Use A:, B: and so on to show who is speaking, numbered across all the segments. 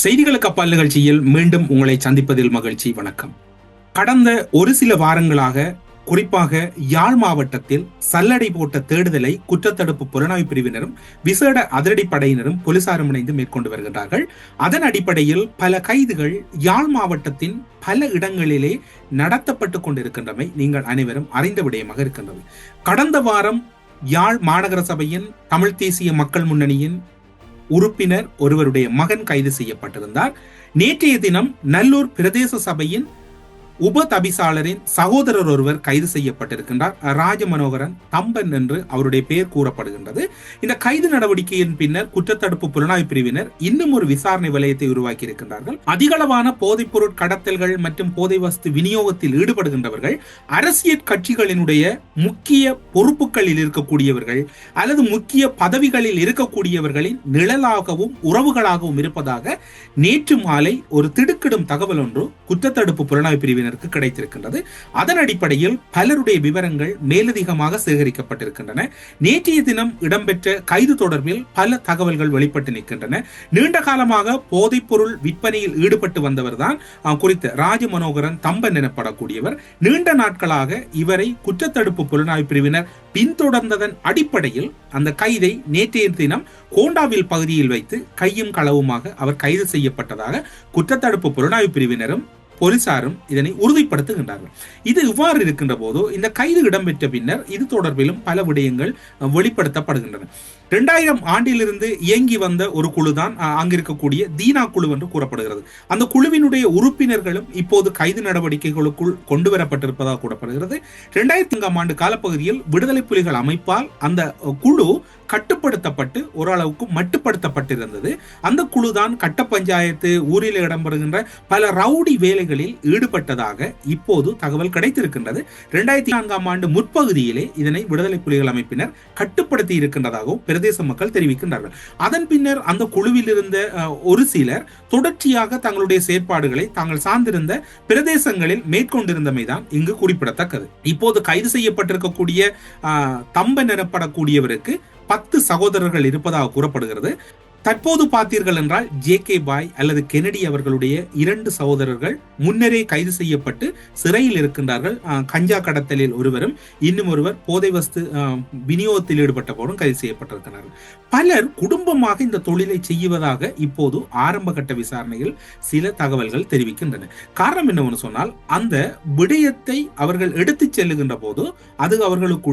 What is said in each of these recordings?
A: செய்திகளுக்கு அப்பால் நிகழ்ச்சியில் மீண்டும் உங்களை சந்திப்பதில் மகிழ்ச்சி வணக்கம். கடந்த ஒரு சில வாரங்களாக குறிப்பாக யாழ் மாவட்டத்தில் சல்லடை போட்ட தேடுதலை குற்றத்தடுப்பு புலனாய்வு பிரிவினரும் விசேட அதிரடிப்படையினரும் போலீசாரும் இணைந்து மேற்கொண்டு வருகின்றார்கள். அதன் அடிப்படையில் பல கைதுகள் யாழ் மாவட்டத்தின் பல இடங்களிலே நடத்தப்பட்டு கொண்டிருக்கின்றமை நீங்கள் அனைவரும் அறிந்த விடயமாக இருக்கின்றது. கடந்த வாரம் யாழ் மாநகர சபையின் தமிழ் தேசிய மக்கள் முன்னணியின் உறுப்பினர் ஒருவருடைய மகன் கைது செய்யப்பட்டிருந்தார். நேற்றைய தினம் நல்லூர் பிரதேச சபையின் உப தபிசாளரின் சகோதரர் ஒருவர் கைது செய்யப்பட்டிருக்கின்றார். ராஜமனோகரன் தம்பன் என்று அவருடைய பெயர் கூறப்படுகின்றது. இந்த கைது நடவடிக்கையின் பின்னர் குற்றத்தடுப்பு புலனாய்வு பிரிவினர் இன்னும் ஒரு விசாரணை வலயத்தை உருவாக்கி இருக்கின்றார்கள் அதிகளவான போதைப் பொருள் கடத்தல்கள் மற்றும் போதை வஸ்து விநியோகத்தில் ஈடுபடுகின்றவர்கள் அரசியல் கட்சிகளினுடைய முக்கிய பொறுப்புகளில் இருக்கக்கூடியவர்கள் அல்லது முக்கிய பதவிகளில் இருக்கக்கூடியவர்களின் நிழலாகவும் உறவுகளாகவும் இருப்பதாக நேற்று மாலை ஒரு திடுக்கிடும் தகவல் ஒன்று குற்றத்தடுப்பு புலனாய்வு பிரிவினருக்கு கிடைத்திருக்கின்றது. அதன் அடிப்படையில் பலருடைய விவரங்கள் மேலதிகமாக சேகரிக்கப்பட்டிருக்கின்றன. நேற்றைய தினம் இடம்பெற்ற கைது தொடர்பில் பல தகவல்கள் வெளிப்பட்டு நிற்கின்றன. நீண்ட காலமாக போதைப்பொருள் விற்பனையில் ஈடுபட்டு வந்தவர்தான் குறித்த ராஜ மனோகரன் தம்பன் எனப்படக்கூடியவர். நீண்ட நாட்களாக இவரை குற்றத்தடுப்பு புலனாய்வு பிரிவினர் பின்தொடர்ந்ததன் அடிப்படையில் அந்த கைதை நேற்றைய தினம் கோண்டாவில் பகுதியில் வைத்து கையும் களவுமாக அவர் கைது செய்யப்பட்டதாக குற்றத்தடுப்பு புலனாய்வு பிரிவினரும் போலீசாரும் இதனை உறுதிப்படுத்துகின்றார்கள். இது இவ்வாறு இருக்கின்ற போது இந்த கைது இடம்பெற்ற பின்னர் இது தொடர்பிலும் பல விடயங்கள் வெளிப்படுத்தப்படுகின்றன. இரண்டாயிரம் ஆண்டிலிருந்து இயங்கி வந்த ஒரு குழு தான் அங்கிருக்கக்கூடிய தீனா குழு என்று கூறப்படுகிறது. அந்த குழுவினுடைய உறுப்பினர்களும் இப்போது கைது நடவடிக்கைகளுக்குள் கொண்டு வரப்பட்டிருப்பதாக கூறப்படுகிறது. இரண்டாயிரத்தி ஐந்தாம் ஆண்டு காலப்பகுதியில் விடுதலை புலிகள் அமைப்பால் அந்த குழு கட்டுப்படுத்தப்பட்டு ஓரளவுக்கு மட்டுப்படுத்தப்பட்டிருந்தது. அந்த குழு தான் கட்ட பஞ்சாயத்து ஊரில் இடம்பெறுகின்ற பல ரவுடி வேலைகளில் ஈடுபட்டதாக இப்போது தகவல் கிடைத்திருக்கின்றது. இரண்டாயிரத்தி நான்காம் ஆண்டு முற்பகுதியிலே இதனை விடுதலை புலிகள் அமைப்பினர் கட்டுப்படுத்தி இருக்கின்றதாகவும் பிரதேச மக்கள் தெரிவிக்கின்றார்கள். அதன் பின்னர் அந்த குழுவில் இருந்த ஒரு சிலர் தொடர்ச்சியாக தங்களுடைய செயற்பாடுகளை தாங்கள் சார்ந்திருந்த பிரதேசங்களில் மேற்கொண்டிருந்தமைதான் இங்கு குறிப்பிடத்தக்கது. இப்போது கைது செய்யப்பட்டிருக்கக்கூடிய அஹ், தம்பன் எனப்படக்கூடியவருக்கு பத்து சகோதரர்கள் இருப்பதாக கூறப்படுகிறது. தற்போது பார்த்தீர்கள் என்றால் ஜே கே பாய் அல்லது கெனடி அவர்களுடைய இரண்டு சகோதரர்கள் முன்னரே கைது செய்யப்பட்டு சிறையில் இருக்கின்றார்கள். கஞ்சா கடத்தலில் ஒருவரும் இன்னும் ஒருவர் போதை வஸ்து விநியோகத்தில் ஈடுபட்ட போதும் கைது செய்யப்பட்டிருக்கிறார்கள். பலர் குடும்பமாக இந்த தொழிலை செய்வதாக இப்போது ஆரம்ப கட்ட விசாரணையில் சில தகவல்கள் தெரிவிக்கின்றன. காரணம் என்னவென்று சொன்னால் அந்த விடயத்தை அவர்கள் எடுத்துச் செல்லுகின்ற போது அது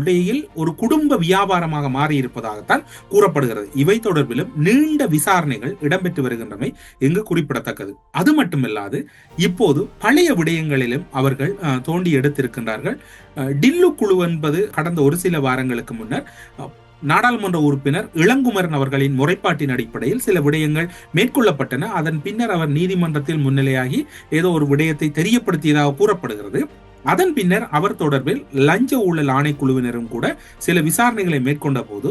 A: இடையில் ஒரு குடும்ப வியாபாரமாக மாறி இருப்பதாகத்தான் கூறப்படுகிறது. இவை தொடர்பிலும் நீண்ட நீண்ட விசாரணைகள் இடம்பெற்று வருகின்றமை இங்கு குறிப்பிடத்தக்கது. அது மட்டுமில்லாது இப்போது பழைய விடயங்களிலும் அவர்கள் தோண்டி எடுத்திருக்கின்றார்கள். டில்லு குழு என்பது கடந்த ஒரு சில வாரங்களுக்கு முன்னர் நாடாளுமன்ற உறுப்பினர் இளங்குமரன் அவர்களின் முறைப்பாட்டின் அடிப்படையில் சில விடயங்கள் மேற்கொள்ளப்பட்டன. அதன் பின்னர் அவர் நீதிமன்றத்தில் முன்னிலையாகி ஏதோ ஒரு விடயத்தை தெரியப்படுத்தியதாக கூறப்படுகிறது. அதன் பின்னர் அவர் தொடர்பில் லஞ்ச ஊழல் ஆணைக்குழுவினரும் கூட சில விசாரணைகளை மேற்கொண்ட போது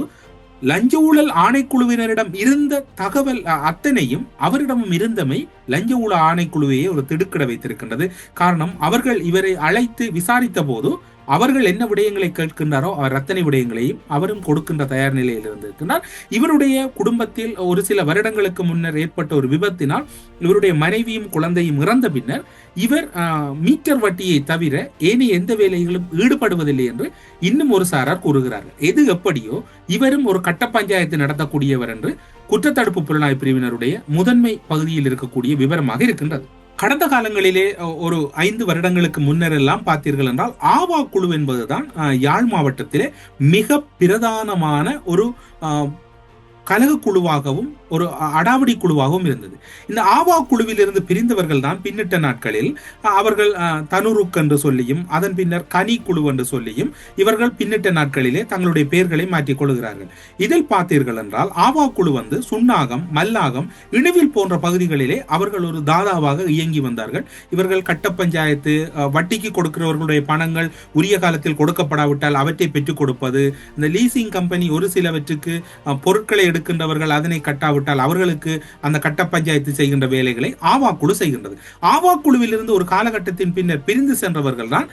A: லஞ்ச ஊழல் ஆணைக்குழுவினரிடம் இருந்த தகவல் அத்தனையும் அவரிடமும் இருந்தமை லஞ்ச ஊழல் ஆணைக்குழுவையே ஒரு திடுக்கிட வைத்திருக்கின்றது. காரணம் அவர்கள் இவரை அழைத்து விசாரித்த போது அவர்கள் என்ன விடயங்களை கேட்கின்றாரோ அவர் அத்தனை விடயங்களையும் அவரும் கொடுக்கின்ற தயார் நிலையில் இருந்திருக்கிறார் இவருடைய குடும்பத்தில் ஒரு சில வருடங்களுக்கு முன்னர் ஏற்பட்ட ஒரு விபத்தினால் இவருடைய மனைவியும் குழந்தையும் இறந்த பின்னர் இவர் ஆஹ், மீட்டர் வட்டியை தவிர ஏனைய எந்த வேலைகளும் ஈடுபடுவதில்லை என்று இன்னும் ஒரு சாரார் கூறுகிறார்கள். எது எப்படியோ இவரும் ஒரு கட்ட பஞ்சாயத்து நடத்தக்கூடியவர் என்று குற்றத்தடுப்பு புலனாய்வு பிரிவினருடைய முதன்மை பகுதியில் இருக்கக்கூடிய விவரமாக இருக்கின்றது. கடந்த காலங்களிலே ஒரு ஐந்து வருடங்களுக்கு முன்னர் எல்லாம் பார்த்தீர்கள் என்றால் ஆவா குழு என்பதுதான் யாழ் மாவட்டத்திலே மிக பிரதானமான ஒரு கழக கலக குழுவாகவும் ஒரு அடாவடி குழுவாகவும் இருந்தது. இந்த ஆவா குழுவிலிருந்து பிரிந்தவர்கள் தான் பின்னிட்ட நாட்களில் அவர்கள் தனுருக் என்று சொல்லியும் அதன் பின்னர் கனி குழு என்று சொல்லியும் இவர்கள் பின்னிட்ட நாட்களிலே தங்களுடைய பெயர்களை மாற்றிக் கொள்கிறார்கள். இதில் பார்த்தீர்கள் என்றால் ஆவா குழு வந்து சுன்னாகம் மல்லாகம் இணுவில் போன்ற பகுதிகளிலே அவர்கள் ஒரு தாதாவாக இயங்கி வந்தார்கள். இவர்கள் கட்ட பஞ்சாயத்து வட்டிக்கு கொடுக்கிறவர்களுடைய பணங்கள் உரிய காலத்தில் கொடுக்கப்படாவிட்டால் அவற்றை பெற்றுக் கொடுப்பது இந்த லீசிங் கம்பெனி ஒரு சிலவற்றுக்கு பொருட்களை எடுக்கின்றவர்கள் அதனை கட்டாவிட்டால் அவர்களுக்கு அந்த கட்ட பஞ்சாயத்து செய்கின்ற வேலைகளை ஆவா குழு செய்கின்றது. ஆவா குழுவிலிருந்து ஒரு காலகட்டத்தின் பின்னர் பிரிந்து சென்றவர்கள் தான்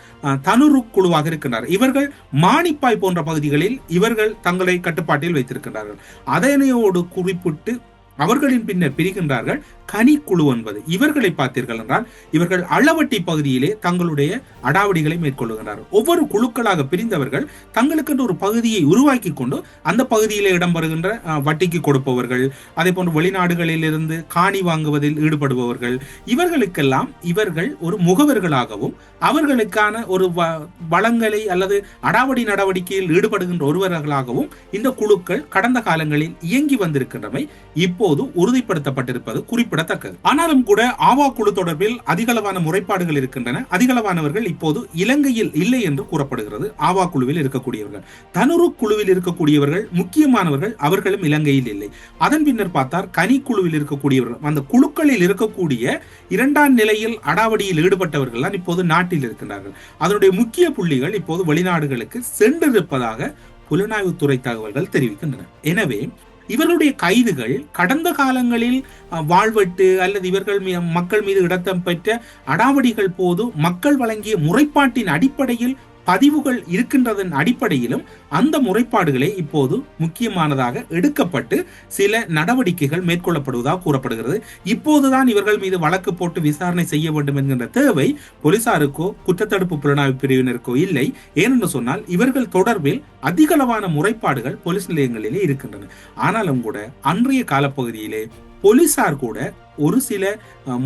A: தனுரு குழுவாக இருக்கின்றனர் இவர்கள் மானிப்பாய் போன்ற பகுதிகளில் இவர்கள் தங்களை கட்டுப்பாட்டில் வைத்திருக்கின்றார்கள். அதனையோடு குறிப்பிட்டு அவர்களின் பின்னர் பிரிகின்றார்கள் கனி குழு என்பது. இவர்களை பார்த்தீர்கள் என்றால் இவர்கள் அளவட்டி பகுதியிலே தங்களுடைய அடாவடிகளை மேற்கொள்ளுகின்றார்கள். ஒவ்வொரு குழுக்களாக பிரிந்தவர்கள் தங்களுக்கென்று ஒரு பகுதியை உருவாக்கி கொண்டு அந்த பகுதியிலே இடம்பெறுகின்ற வட்டிக்கு கொடுப்பவர்கள் அதே போன்று வெளிநாடுகளில் இருந்து காணி வாங்குவதில் ஈடுபடுபவர்கள். இவர்களுக்கெல்லாம் இவர்கள் ஒரு முகவர்களாகவும் அவர்களுக்கான ஒரு வ- வளங்களை அல்லது அடாவடி நடவடிக்கையில் ஈடுபடுகின்ற ஒருவர்களாகவும் இந்த குழுக்கள் கடந்த காலங்களில் இயங்கி வந்திருக்கின்றமை தற்போது உறுதிப்படுத்தப்பட்டிருப்பது குறிப்பிடத்தக்கது. ஆனாலும் கூட ஆவா குழு தொடர்பில் அதிகளவான முறைப்பாடுகள் இருக்கின்றன. அதிகளவானவர்கள் இப்போது இலங்கையில் இல்லை என்று கூறப்படுகிறது. ஆவா குழுவில் இருக்கக்கூடியவர்கள். தனுரு குழுவில் இருக்கக்கூடியவர்கள் முக்கியமானவர்கள் அவர்களும் இலங்கையில் இல்லை. அதன் பின்னர் பார்த்தால் கனி குழுவில் இருக்கக்கூடியவர்கள் அந்த குழுக்களில் இருக்கக்கூடிய இரண்டாம் நிலையில் அடாவடியில் ஈடுபட்டவர்கள் தான் இப்போது நாட்டில் இருக்கின்றார்கள். அதனுடைய முக்கிய புள்ளிகள் இப்போது வெளிநாடுகளுக்கு சென்றிருப்பதாக புலனாய்வுத்துறை தகவல்கள் தெரிவிக்கின்றன. எனவே இவர்களுடைய கைதுகள் கடந்த காலங்களில் வாழ்வெட்டு அல்லது இவர்கள் மக்கள் மீது இடத்தம் பெற்ற அடாவடிகள் போது மக்கள் வழங்கிய முறைப்பாட்டின் அடிப்படையில் பதிவுகள் இருக்கின்றதன் அடிப்படையிலும் அந்த முறைப்பாடுகளே இப்போது முக்கியமானதாக எடுக்கப்பட்டு சில நடவடிக்கைகள் மேற்கொள்ளப்படுவதாக கூறப்படுகிறது. இப்போதுதான் இவர்கள் மீது வழக்கு போட்டு விசாரணை செய்ய வேண்டும் என்கின்ற தேவை போலீசாருக்கோ குற்றத்தடுப்பு புலனாய்வு பிரிவினருக்கோ இல்லை. ஏனென்று சொன்னால் இவர்கள் தொடர்பில் அதிகளவான முறைப்பாடுகள் போலீஸ் நிலையங்களிலே இருக்கின்றன. ஆனாலும் கூட அன்றைய காலப்பகுதியிலே போலீசார் கூட ஒரு சில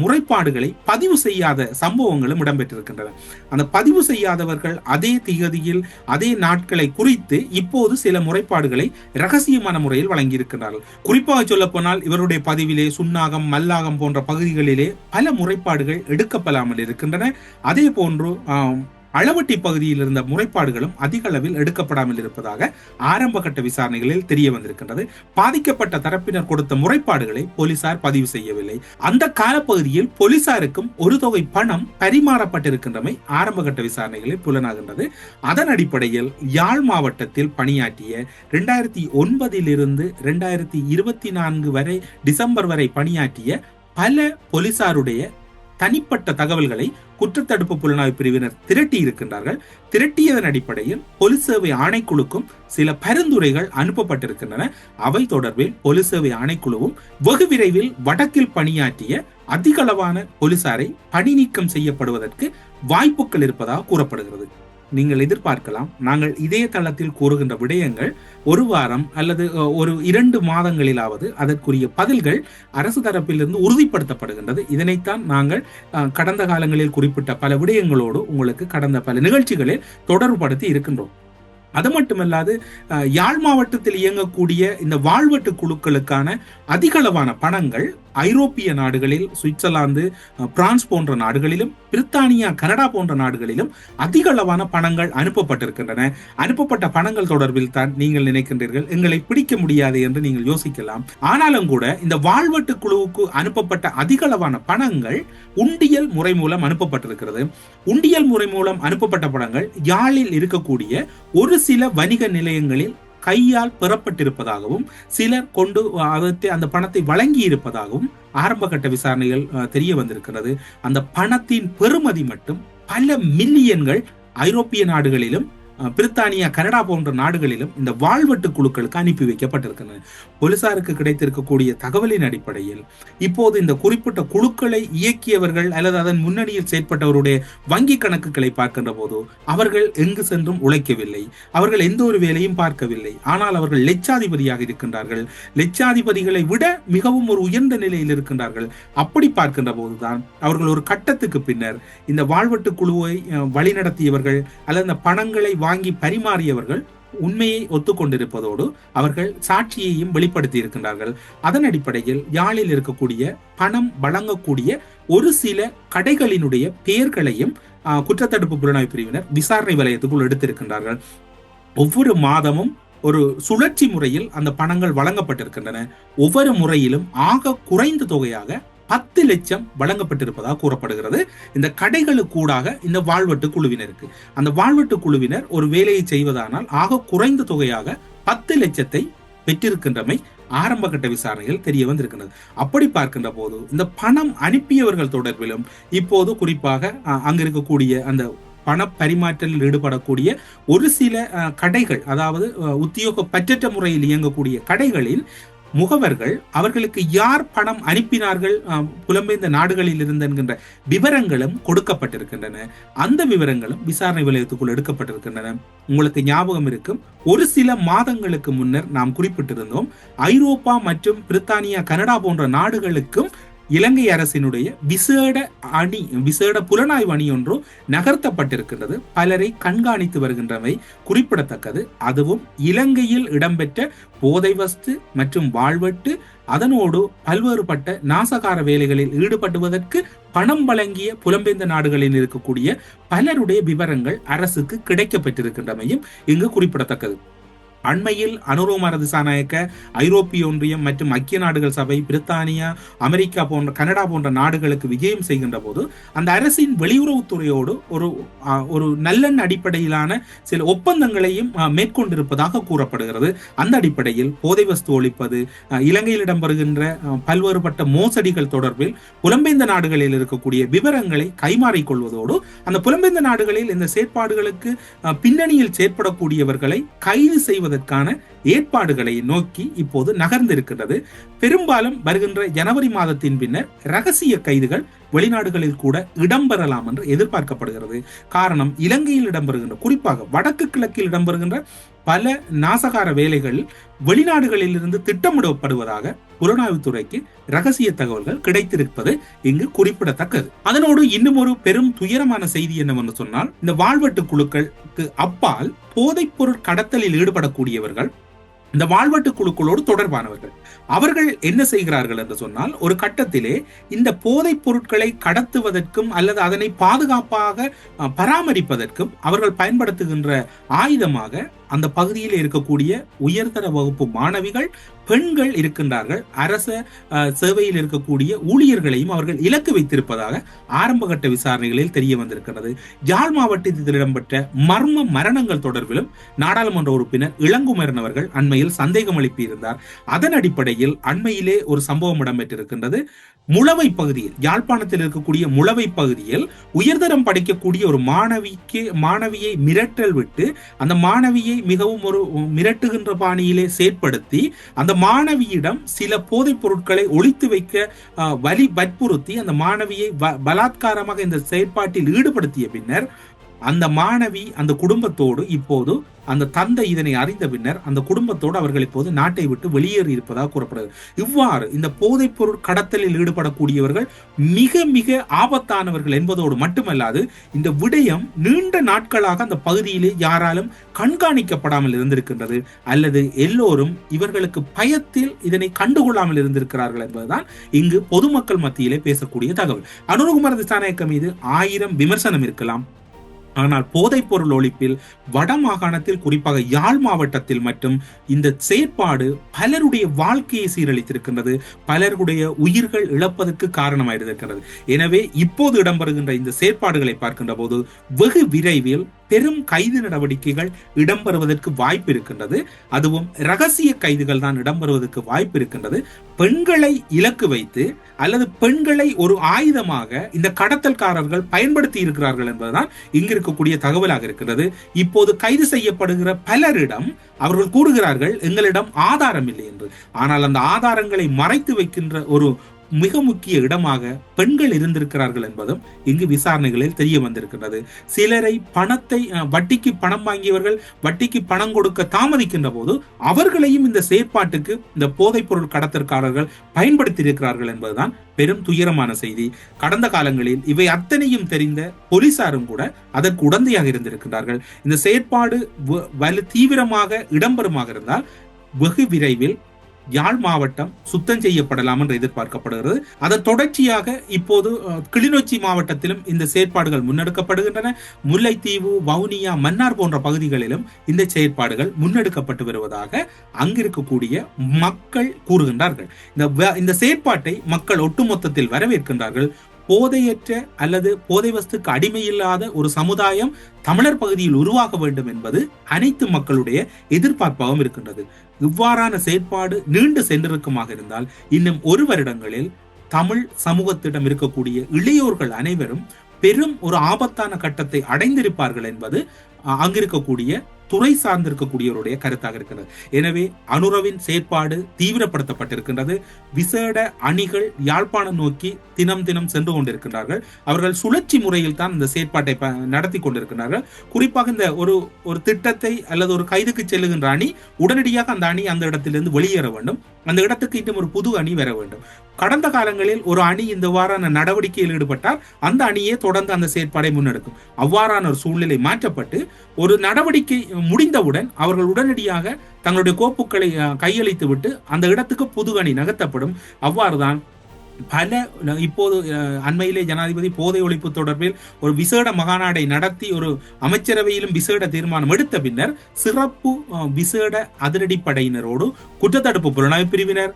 A: முறைப்பாடுகளை பதிவு செய்யாத சம்பவங்களும் இடம்பெற்றிருக்கின்றன. அந்த பதிவு செய்யாதவர்கள் அதே திகதியில் அதே நாட்களை குறித்து இப்போது சில முறைப்பாடுகளை ரகசியமான முறையில் வழங்கியிருக்கிறார்கள் குறிப்பாக சொல்ல போனால் இவருடைய பதிவிலே சுன்னாகம் மல்லாகம் போன்ற பகுதிகளிலே பல முறைப்பாடுகள் எடுக்கப்படாமல் இருக்கின்றன. அதே போன்று அளவட்டி பகுதியில் இருந்த முறைப்பாடுகளும் அதிக அளவில் எடுக்கப்படாமல் இருப்பதாக ஆரம்ப கட்ட விசாரணைகளில் தெரிய வந்திருக்கின்றது. பாதிக்கப்பட்ட தரப்பினர் கொடுத்த முறைப்பாடுகளை போலீசார் பதிவு செய்யவில்லை. அந்த காலப்பகுதியில் போலீசாருக்கும் ஒரு தொகை பணம் பரிமாறப்பட்டிருக்கின்றமை ஆரம்ப கட்ட விசாரணைகளில் புலனாகின்றது. அதன் அடிப்படையில் யாழ் மாவட்டத்தில் பணியாற்றிய இரண்டாயிரத்தி ஒன்பதிலிருந்து இரண்டாயிரத்தி இருபத்தி நான்கு வரை டிசம்பர் வரை பணியாற்றிய பல போலீசாருடைய தனிப்பட்ட தகவல்களை குற்றத்தடுப்பு புலனாய்வு பிரிவினர் திரட்டி இருக்கின்றார்கள் திரட்டியதன் அடிப்படையில் பொலிஸ் சேவை ஆணைக்குழுக்கும் சில பரிந்துரைகள் அனுப்பப்பட்டிருக்கின்றன. அவை தொடர்பில் பொலிஸ் சேவை ஆணைக்குழுவும் வெகு விரைவில் வடக்கில் பணியாற்றிய அதிகளவான போலீசாரை பணி நீக்கம் செய்யப்படுவதற்கு வாய்ப்புகள் இருப்பதாக கூறப்படுகிறது. நீங்கள் எதிர்பார்க்கலாம். நாங்கள் இதே தளத்தில் கூறுகின்ற விடயங்கள் ஒரு வாரம் அல்லது ஒரு இரண்டு மாதங்களிலாவது அதற்குரிய பதில்கள் அரசு தரப்பிலிருந்து உறுதிப்படுத்தப்படுகின்றது. இதனைத்தான் நாங்கள் கடந்த காலங்களில் குறிப்பிட்ட பல விடயங்களோடு உங்களுக்கு கடந்த பல நிகழ்ச்சிகளில் தொடர்புபடுத்தி இருக்கின்றோம். அது மட்டுமல்லாது யாழ் மாவட்டத்தில் இயங்கக்கூடிய இந்த வாழ்வெட்டு குழுக்களுக்கான அதிகளவான பணங்கள் ஐரோப்பிய நாடுகளில் சுவிட்சர்லாந்து பிரான்ஸ் போன்ற நாடுகளிலும் பிரித்தானியா கனடா போன்ற நாடுகளிலும் அதிக அளவான பணங்கள் அனுப்பப்பட்டிருக்கின்றன. அனுப்பப்பட்ட பணங்கள் தொடர்பில் தான் நீங்கள் நினைக்கின்றீர்கள். எங்களை பிடிக்க முடியாது என்று நீங்கள் யோசிக்கலாம். ஆனாலும் கூட இந்த வாழ்வெட்டு குழுவுக்கு அனுப்பப்பட்ட அதிக அளவான பணங்கள் உண்டியல் முறை மூலம் அனுப்பப்பட்டிருக்கிறது. உண்டியல் முறை மூலம் அனுப்பப்பட்ட பணங்கள் யாழில் இருக்கக்கூடிய ஒரு சில வணிக நிலையங்களில் கையால் பெறப்பட்டிருப்பதாகவும் சிலர் கொண்டு அதற்கு அந்த பணத்தை வழங்கி இருப்பதாகவும் ஆரம்ப கட்ட விசாரணைகள் தெரிய வந்திருக்கிறது அந்த பணத்தின் பெறுமதி மட்டும் பல மில்லியன்கள் ஐரோப்பிய நாடுகளிலும் பிரித்தானியா கனடா போன்ற நாடுகளிலும் இந்த வாழ்வெட்டு குழுக்களுக்கு அனுப்பி வைக்கப்பட்டிருக்கின்றன. போலீசாருக்கு கிடைத்திருக்கக்கூடிய தகவலின் அடிப்படையில் இப்போது இந்த குறிப்பிட்ட குழுக்களை இயக்கியவர்கள் அல்லது அதன் முன்னணியில் செயற்பட்டவருடைய வங்கி கணக்குகளை பார்க்கின்ற போது அவர்கள் எங்கு சென்றும் உழைக்கவில்லை. அவர்கள் எந்த ஒரு வேலையும் பார்க்கவில்லை. ஆனால் அவர்கள் லட்சாதிபதியாக இருக்கின்றார்கள். லட்சாதிபதிகளை விட மிகவும் ஒரு உயர்ந்த நிலையில் இருக்கின்றார்கள். அப்படி பார்க்கின்ற போதுதான் அவர்கள் ஒரு கட்டத்துக்கு பின்னர் இந்த வாழ்வெட்டு குழுவை வழிநடத்தியவர்கள் அல்லது இந்த பணங்களை வாங்கி பரிமாறியவர்கள் உண்மையை ஒத்துக்கொண்டிருப்பதோடு அவர்கள் சாட்சியையும் வெளிப்படுத்தி இருக்கின்றார்கள் அதன் அடிப்படையில் யாழில் இருக்கக்கூடிய பணம் வழங்கக்கூடிய ஒரு சில கடைகளினுடைய பெயர்களையும் குற்றத்தடுப்பு புலனாய்வு பிரிவினர் விசாரணை வலயத்துக்குள் எடுத்திருக்கின்றார்கள். ஒவ்வொரு மாதமும் ஒரு சுழற்சி முறையில் அந்த பணங்கள் வழங்கப்பட்டிருக்கின்றன. ஒவ்வொரு முறையிலும் ஆக குறைந்த தொகையாக பத்து லட்சம் வழங்கப்பட்டிருப்பதாக கூறப்படுகிறது. இந்த கடைகளுக்கூடாக இந்த வாழ்வெட்டு குழுவினருக்கு. அந்த வாழ்வெட்டு குழுவினர் ஒரு வேலையை செய்வதானால் ஆக குறைந்த தொகையாக பத்து லட்சத்தை பெற்றிருக்கின்றமை ஆரம்ப கட்ட விசாரணைகள் தெரிய வந்திருக்கின்றது. அப்படி பார்க்கின்ற போது இந்த பணம் அனுப்பியவர்கள் தொடர்பிலும் இப்போது குறிப்பாக அங்கிருக்கக்கூடிய அங்க இருக்கக்கூடிய அந்த பண பரிமாற்றலில் ஈடுபடக்கூடிய ஒரு சில கடைகள் அதாவது உத்தியோக பற்றற்ற முறையில் இயங்கக்கூடிய கடைகளில் முகவர்கள் அவர்களுக்கு யார் பணம் அனுப்பினார்கள் அஹ், புலம்பெயர்ந்த நாடுகளில் இருந்து என்கின்ற விவரங்களும் கொடுக்கப்பட்டிருக்கின்றன. அந்த விவரங்களும் விசாரணை வலயத்துக்குள் எடுக்கப்பட்டிருக்கின்றன. உங்களுக்கு ஞாபகம் இருக்கும் ஒரு சில மாதங்களுக்கு முன்னர் நாம் குறிப்பிட்டிருந்தோம் ஐரோப்பா மற்றும் பிரித்தானியா கனடா போன்ற நாடுகளுக்கும் இலங்கை அரசினுடைய விசேட அணி விசேட புலனாய்வு அணி ஒன்றும் நகர்த்தப்பட்டிருக்கின்றது. பலரை கண்காணித்து வருகின்றமை குறிப்பிடத்தக்கது. அதுவும் இலங்கையில் இடம்பெற்ற போதை வஸ்து மற்றும் வாழ்வெட்டு அதனோடு பல்வேறுபட்ட நாசகார வேலைகளில் ஈடுபடுவதற்கு பணம் வழங்கிய புலம்பெயர்ந்த நாடுகளில் இருக்கக்கூடிய பலருடைய விவரங்கள் அரசுக்கு கிடைக்கப்பெற்றிருக்கின்றமையும் இங்கு குறிப்பிடத்தக்கது. அண்மையில் அனுரோமர திசாநாயக்க ஐரோப்பிய ஒன்றியம் மற்றும் ஐக்கிய நாடுகள் சபை பிரித்தானியா அமெரிக்கா போன்ற கனடா போன்ற நாடுகளுக்கு விஜயம் செய்கின்ற போது அந்த அரசின் வெளியுறவுத்துறையோடு ஒரு ஒரு நல்லெண்ண அடிப்படையிலான சில ஒப்பந்தங்களையும் மேற்கொண்டிருப்பதாக கூறப்படுகிறது. அந்த அடிப்படையில் போதை வஸ்து ஒழிப்பது இலங்கையில் இடம்பெறுகின்ற பல்வேறுபட்ட மோசடிகள் தொடர்பில் புலம்பெயர்ந்த நாடுகளில் இருக்கக்கூடிய விவரங்களை கைமாறிக்கொள்வதோடு அந்த புலம்பெயர்ந்த நாடுகளில் இந்த செயற்பாடுகளுக்கு பின்னணியில் செயற்படக்கூடியவர்களை கைது செய்வதற்கான ஏற்பாடுகளை நோக்கி இப்போது நகர்ந்திருக்கிறது பெரும்பாலும் வருகின்ற ஜனவரி மாதத்தின் பின்னர் ரகசிய கைதுகள் வெளிநாடுகளில் கூட இடம்பெறலாம் என்று எதிர்பார்க்கப்படுகிறது. காரணம் இலங்கையில் இடம்பெறுகின்ற குறிப்பாக வடக்கு கிழக்கில் இடம்பெறுகின்ற பல நாசகார வேலைகள் வெளிநாடுகளில் இருந்து திட்டமிடப்படுவதாக புலனாய்வுத்துறைக்கு ரகசிய தகவல்கள் கிடைத்திருப்பது இங்கு குறிப்பிடத்தக்கது. அதனோடு இன்னும் ஒரு பெரும் துயரமான செய்தி என்னவென்று சொன்னால் இந்த வாழ்வெட்டு குழுக்கள் குழுக்களுக்கு அப்பால் போதைப் பொருள் கடத்தலில் ஈடுபடக்கூடியவர்கள் இந்த வாழ்வட்டு குழுக்களோடு தொடர்பானவர்கள். அவர்கள் என்ன செய்கிறார்கள் என்று சொன்னால் ஒரு கட்டத்திலே இந்த போதைப் பொருட்களை கடத்துவதற்கும் அல்லது அதனை பாதுகாப்பாக பராமரிப்பதற்கும் அவர்கள் பயன்படுத்துகின்ற ஆயுதமாக அந்த பகுதியில் இருக்கக்கூடிய உயர்தர வகுப்பு மாணவிகள் பெண்கள் இருக்கின்றார்கள். அரச சேவையில் இருக்கக்கூடிய ஊழியர்களையும் அவர்கள் இலக்கு வைத்திருப்பதாக ஆரம்பகட்ட விசாரணைகளில் தெரிய வந்திருக்கிறது யாழ் மாவட்டத்தில் இடம்பெற்ற மர்ம மரணங்கள் தொடர்பிலும் நாடாளுமன்ற உறுப்பினர் இளங்குமரன் அவர்கள் அண்மையில் சந்தேகம் எழுப்பியிருந்தார். அதன் அடிப்படையில் அண்மையிலே ஒரு சம்பவம் இடம்பெற்றிருக்கின்றது. முளவை பகுதியில் யாழ்ப்பாணத்தில் இருக்கக்கூடிய முளவை பகுதியில் உயர்தரம் படிக்கக்கூடிய ஒரு மாணவிக்கு மாணவியை மிரட்டல் விட்டு அந்த மாணவியை மிகவும் ஒரு மிரட்டுகின்ற பாணியிலே செயற்படுத்தி அந்த மாணவியிடம் சில போதைப் பொருட்களை ஒழித்து வைக்க வலி வற்புறுத்தி அந்த மாணவியை பலாத்காரமாக இந்த செயற்பாட்டில் ஈடுபடுத்திய பின்னர் அந்த மாணவி அந்த குடும்பத்தோடு இப்போது அந்த தந்தை இதனை அறிந்த பின்னர் அந்த குடும்பத்தோடு அவர்கள் இப்போது நாட்டை விட்டு வெளியேறி இருப்பதாக கூறப்படுகிறது. இவ்வாறு இந்த போதைப் பொருள் கடத்தலில் ஈடுபடக்கூடியவர்கள் மிக மிக ஆபத்தானவர்கள் என்பதோடு மட்டுமல்லாது இந்த விடயம் நீண்ட நாட்களாக அந்த பகுதியிலே யாராலும் கண்காணிக்கப்படாமல் இருந்திருக்கின்றது. அல்லது எல்லோரும் இவர்களுக்கு பயத்தில் இதனை கண்டுகொள்ளாமல் இருந்திருக்கிறார்கள் என்பதுதான் இங்கு பொதுமக்கள் மத்தியிலே பேசக்கூடிய தகவல். அனுரகுமார் திசாநாயக்க மீது ஆயிரம் விமர்சனம் இருக்கலாம். ஆனால் போதைப் பொருள் ஒழிப்பில் வட மாகாணத்தில் குறிப்பாக யாழ் மாவட்டத்தில் மட்டும் இந்த செயற்பாடு பலருடைய வாழ்க்கையை சீரழித்திருக்கின்றது. பலருடைய உயிர்கள் இழப்பதற்கு காரணமாயிருக்கிறது எனவே இப்போது இடம்பெறுகின்ற இந்த செயற்பாடுகளை பார்க்கின்ற போது வெகு விரைவில் பெரும் கைது நடவடிக்கைகள் இடம்பெறுவதற்கு வாய்ப்பு இருக்கின்றது அதுவும் ரகசிய கைதுகள் தான் இடம்பெறுவதற்கு வாய்ப்பு இருக்கின்றது பெண்களை இலக்கு வைத்து அல்லது பெண்களை ஒரு ஆயுதமாக இந்த கடத்தல்காரர்கள் பயன்படுத்தி இருக்கிறார்கள் என்பதுதான் இங்கு இருக்கக்கூடிய தகவலாக இருக்கிறது இப்போது கைது செய்யப்படுகிற பலரிடம் அவர்கள் கூறுகிறார்கள் எங்களிடம் ஆதாரம் இல்லை என்று. ஆனால் அந்த ஆதாரங்களை மறைத்து வைக்கின்ற ஒரு மிக முக்கிய இடமாக பெண்கள் இருந்திருக்கிறார்கள் என்பதும் இங்கு விசாரணைகளில் தெரிய வந்திருக்கின்றது. சிலரை பணத்தை வட்டிக்கு பணம் வாங்கியவர்கள் வட்டிக்கு பணம் கொடுக்க தாமதிக்கின்ற போது அவர்களையும் இந்த செயற்பாட்டுக்கு இந்த போதைப் பொருள் கடத்தற்காரர்கள் பயன்படுத்தி இருக்கிறார்கள் என்பதுதான் பெரும் துயரமான செய்தி. கடந்த காலங்களில் இவை அத்தனையும் தெரிந்த போலீசாரும் கூட அதற்கு உடந்தையாக இருந்திருக்கிறார்கள் இந்த செயற்பாடு வ- வலு தீவிரமாக இடம்பெறுமாக இருந்தால் வெகு விரைவில் யாழ் மாவட்டம் சுத்தம் செய்யப்படலாம் என்று எதிர்பார்க்கப்படுகிறது. அதன் தொடர்ச்சியாக இப்போது கிளிநொச்சி மாவட்டத்திலும் இந்த செயற்பாடுகள் முன்னெடுக்கப்படுகின்றன. முல்லைத்தீவு வவுனியா மன்னார் போன்ற பகுதிகளிலும் இந்த செயற்பாடுகள் முன்னெடுக்கப்பட்டு வருவதாக அங்கிருக்கக்கூடிய மக்கள் கூறுகின்றார்கள். இந்த வ- இந்த செயற்பாட்டை மக்கள் ஒட்டுமொத்தத்தில் வரவேற்கின்றார்கள். போதையற்ற அல்லது போதை வஸ்துக்கு அடிமையில்லாத ஒரு சமுதாயம் தமிழர் பகுதியில் உருவாக வேண்டும் என்பது அனைத்து மக்களுடைய எதிர்பார்ப்பாகவும் இருக்கின்றது. இவ்வாறான செயற்பாடு நீண்டு சென்றிருக்குமாக இருந்தால் இன்னும் ஒரு வருடங்களில் தமிழ் சமூகத்திடம் இருக்கக்கூடிய இளையோர்கள் அனைவரும் பெரும் ஒரு ஆபத்தான கட்டத்தை அடைந்திருப்பார்கள் என்பது அங்கிருக்கக்கூடிய துறை சார்ந்திருக்கக்கூடியவருடைய கருத்தாக இருக்கிறது. எனவே அனுரவின் செயற்பாடு தீவிரப்படுத்தப்பட்டிருக்கின்றது. விசேட அணிகள் யாழ்ப்பாணம் நோக்கி தினம் தினம் சென்று கொண்டிருக்கின்றார்கள். அவர்கள் சுழற்சி முறையில் தான் இந்த செயற்பாட்டை நடத்தி கொண்டிருக்கிறார்கள் குறிப்பாக இந்த ஒரு ஒரு திட்டத்தை அல்லது ஒரு கைதுக்கு செல்லுகின்ற அணி உடனடியாக அந்த அணி அந்த இடத்திலிருந்து வெளியேற வேண்டும். அந்த இடத்துக்கு இன்னும் ஒரு புது அணி வர வேண்டும். கடந்த காலங்களில் ஒரு அணி இந்த வாரான நடவடிக்கையில் ஈடுபட்டால் அந்த அணியே தொடர்ந்து அந்த செயற்பாடை முன்னெடுக்கும். அவ்வாறான ஒரு சூழ்நிலை மாற்றப்பட்டு ஒரு நடவடிக்கை முடிந்தவுடன் அவர்கள் உடனடியாக தங்களுடைய கோப்புகளை கையளித்து விட்டு அந்த இடத்துக்கு புது அணி நகர்த்தப்படும். அவ்வாறுதான் பல இப்போது அண்மையிலே ஜனாதிபதி போதை ஒழிப்பு தொடர்பில் ஒரு விசேட மகாநாடை நடத்தி ஒரு அமைச்சரவையிலும் விசேட தீர்மானம் எடுத்த பின்னர் சிறப்பு விசேட அதிரடிப்படையினரோடு குற்றத்தடுப்பு புலனாய்வு பிரிவினர்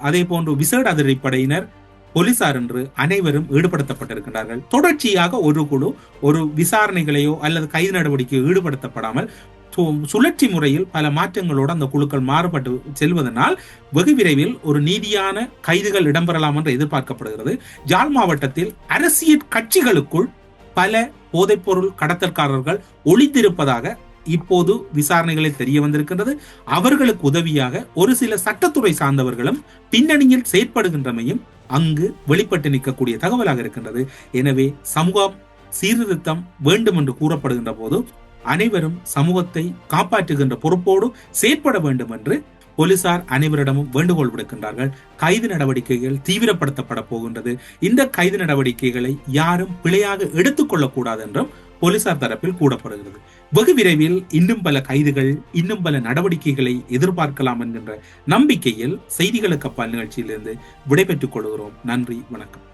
A: அதே போன்று விசேட அதிரடிப்படையினர் போலீசார் என்று அனைவரும் ஈடுபடுத்தப்பட்டிருக்கின்றார்கள். தொடர்ச்சியாக ஒரு குழு ஒரு விசாரணைகளையோ அல்லது கைது நடவடிக்கையோ ஈடுபடுத்தப்படாமல் சு- சுழற்சி முறையில் பல மாற்றங்களோடு அந்த குழுக்கள் மாறுபட்டு செல்வதனால் வெகு விரைவில் ஒரு நீதியான கைதுகள் இடம்பெறலாம் என்று எதிர்பார்க்கப்படுகிறது. ஜாழ் மாவட்டத்தில் அரசியல் கட்சிகளுக்குள் பல போதைப்பொருள் கடத்தல்காரர்கள் ஒளித்திருப்பதாக இப்போது விசாரணைகளில் தெரிய வந்திருக்கின்றது. அவர்களுக்கு உதவியாக ஒரு சில சட்டத்துறை சார்ந்தவர்களும் பின்னணியில் செயற்படுகின்றமையும் அங்கு வெளிப்பட்டு நிற்கக்கூடிய தகவலாக இருக்கின்றது. எனவே சமூகம் சீர்திருத்தம் வேண்டும் என்று கூறப்படுகின்ற போது அனைவரும் சமூகத்தை காப்பாற்றுகின்ற பொறுப்போடு செயற்பட வேண்டும் என்று போலீசார் அனைவரிடமும் வேண்டுகோள் விடுக்கின்றார்கள். கைது நடவடிக்கைகள் தீவிரப்படுத்தப்பட போகின்றது. இந்த கைது நடவடிக்கைகளை யாரும் பிழையாக எடுத்துக்கொள்ளக்கூடாது என்றும் போலீசார் தரப்பில் கூடப்படுகிறது வெகு விரைவில் இன்னும் பல கைதுகள் இன்னும் பல நடவடிக்கைகளை எதிர்பார்க்கலாம் என்கின்ற நம்பிக்கையில் செய்திகளுக்கு அப்பால் நிகழ்ச்சியிலிருந்து விடைபெற்றுக் கொள்கிறோம். நன்றி வணக்கம்.